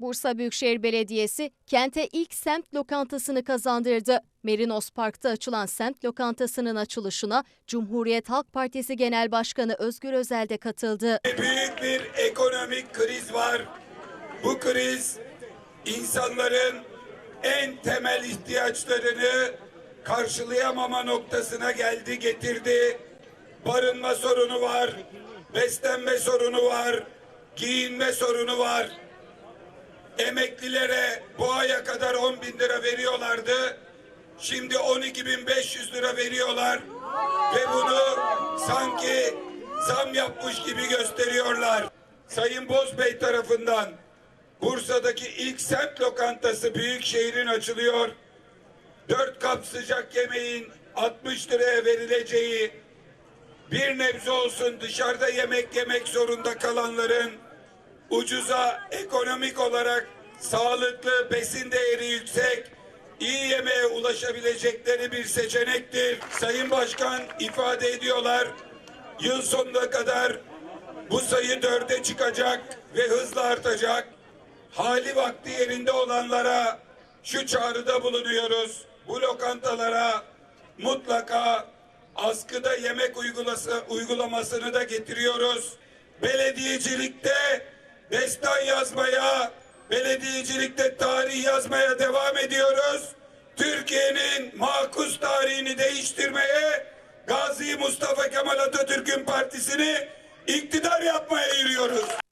Bursa Büyükşehir Belediyesi kente ilk semt lokantasını kazandırdı. Merinos Park'ta açılan semt lokantasının açılışına Cumhuriyet Halk Partisi Genel Başkanı Özgür Özel de katıldı. Büyük bir ekonomik kriz var. Bu kriz insanların en temel ihtiyaçlarını karşılayamama noktasına geldi getirdi. Barınma sorunu var, beslenme sorunu var, giyinme sorunu var. Emeklilere bu aya kadar 10 bin lira veriyorlardı. Şimdi 12.500 lira veriyorlar. Ve bunu sanki zam yapmış gibi gösteriyorlar. Sayın Bozbey tarafından Bursa'daki ilk semt lokantası büyük şehrin açılıyor. Dört kap sıcak yemeğin 60 liraya verileceği bir nebze olsun dışarıda yemek yemek zorunda kalanların ucuza ekonomik olarak sağlıklı besin değeri yüksek iyi yemeğe ulaşabilecekleri bir seçenektir. Sayın Başkan ifade ediyorlar. Yıl sonuna kadar bu sayı dörde çıkacak ve hızla artacak. Hali vakti yerinde olanlara şu çağrıda bulunuyoruz. Bu lokantalara mutlaka askıda yemek uygulası, uygulamasını da getiriyoruz. Belediyecilikte destan yazmaya, belediyecilikte tarih yazmaya devam ediyoruz. Türkiye'nin makus tarihini değiştirmeye Gazi Mustafa Kemal Atatürk'ün partisini iktidar yapmaya yürüyoruz.